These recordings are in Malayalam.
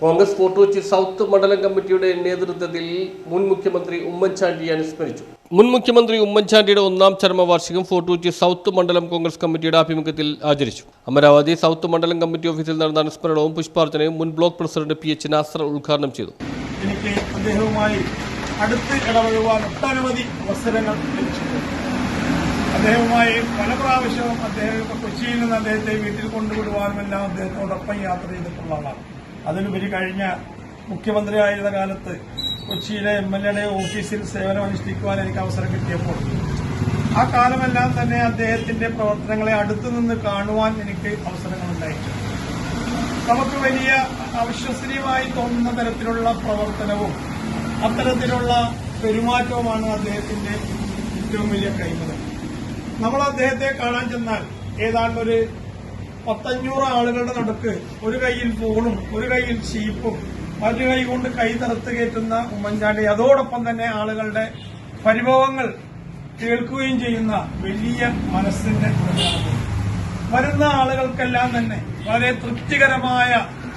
Congress Fort Kochi south മണ്ഡലം കമ്മിറ്റിയുടെ നേതൃത്വത്തിൽ മുൻ മുഖ്യമന്ത്രി ഉമ്മൻചാണ്ടിയെ അനുസ്മരിച്ചു. മുൻ മുഖ്യമന്ത്രി ഉമ്മൻചാണ്ടിയുടെ ഒന്നാം ചരമവാർഷികം ഫോർട്ട് കൊച്ചി സൗത്ത് മണ്ഡലം കോൺഗ്രസ് കമ്മിറ്റിയുടെ ആഭിമുഖ്യത്തിൽ ആചരിച്ചു. അമരാവതി സൗത്ത് മണ്ഡലം കമ്മിറ്റി ഓഫീസിൽ നടന്ന അനുസ്മരണവും പുഷ്പാർച്ചനയും മുൻ block president P H Nasar ഉദ്ഘാടനം ചെയ്തു. എനിക്ക് അദ്ദേഹവുമായി അടുത്ത് ഇടപഴകുവാൻ ഒട്ടനവധി അവസരങ്ങൾ ലഭിച്ചിട്ടുണ്ട് അദ്ദേഹവുമായി പല പ്രാവശ്യവും അദ്ദേഹം കൊച്ചിയിൽ നിന്ന് അദ്ദേഹത്തെ വീട്ടിൽ കൊണ്ടുവിടുവാനുമെല്ലാം അദ്ദേഹത്തോടൊപ്പം യാത്ര ചെയ്തിട്ടുള്ള ആളാണ്. അതിലുപരി കഴിഞ്ഞ മുഖ്യമന്ത്രിയായിരുന്ന കാലത്ത് കൊച്ചിയിലെ എം എൽ എയുടെ ഓഫീസിൽ സേവനം അനുഷ്ഠിക്കുവാൻ എനിക്ക് അവസരം കിട്ടിയപ്പോൾ ആ കാലമെല്ലാം തന്നെ അദ്ദേഹത്തിന്റെ പ്രവർത്തനങ്ങളെ അടുത്തു നിന്ന് കാണുവാൻ എനിക്ക് അവസരങ്ങളുണ്ടായി. നമുക്ക് വലിയ അവിശ്വസനീയമായി തോന്നുന്ന തരത്തിലുള്ള പ്രവർത്തനവും അത്തരത്തിലുള്ള പെരുമാറ്റവുമാണ് അദ്ദേഹത്തിന്റെ ഏറ്റവും വലിയ കൈമുതൽ നമ്മൾ അദ്ദേഹത്തെ കാണാൻ ചെന്നാൽ ഏതാണ്ട് ഒരു പത്തഞ്ഞൂറ് ആളുകളുടെ നടുക്ക് ഒരു കൈയിൽ ഫോണും ഒരു കൈയിൽ ചീപ്പും മറ്റു കൈ കൊണ്ട് കൈ തറുത്ത് കയറ്റുന്ന ഉമ്മൻചാണ്ടി. അതോടൊപ്പം തന്നെ ആളുകളുടെ പരിഭവങ്ങൾ കേൾക്കുകയും ചെയ്യുന്ന വലിയ മനസ്സിന്റെ വരുന്ന ആളുകൾക്കെല്ലാം തന്നെ വളരെ തൃപ്തികരമായ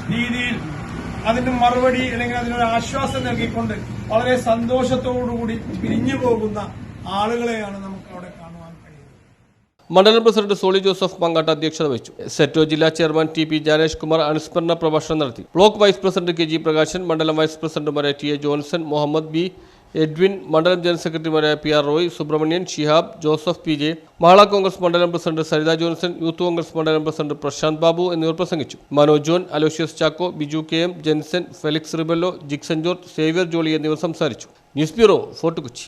രീതിയിൽ അതിന് മറുപടി അല്ലെങ്കിൽ അതിനൊരു ആശ്വാസം നൽകിക്കൊണ്ട് വളരെ സന്തോഷത്തോടുകൂടി പിരിഞ്ഞു പോകുന്ന ആളുകളെയാണ് നമുക്ക് മണ്ഡലം പ്രസിഡന്റ് സോളി ജോസഫ് മങ്ങാട്ട് അധ്യക്ഷത വഹിച്ചു. സെറ്റോ ജില്ലാ chairman T P Janesh Kumar അനുസ്മരണ പ്രഭാഷണം നടത്തി. Block vice president K G Prakashan മണ്ഡലം വൈസ് പ്രസിഡന്റുമാരായ T A Johnson Muhammad B Edwin മണ്ഡലം ജനറൽ സെക്രട്ടറിമാരായ P R Roy Subrahmanian Shihab Joseph P J Mala Congress മണ്ഡലം president Saritha Johnson youth Congress മണ്ഡലം പ്രസിഡന്റ് പ്രശാന്ത് ബാബു എന്നിവർ പ്രസംഗിച്ചു. Manoj John Aloysius Chacko Biju K M Jenson Felix Rebello Jixon George Xavier Jolly എന്നിവർ സംസാരിച്ചു. News bureau Fort Kochi.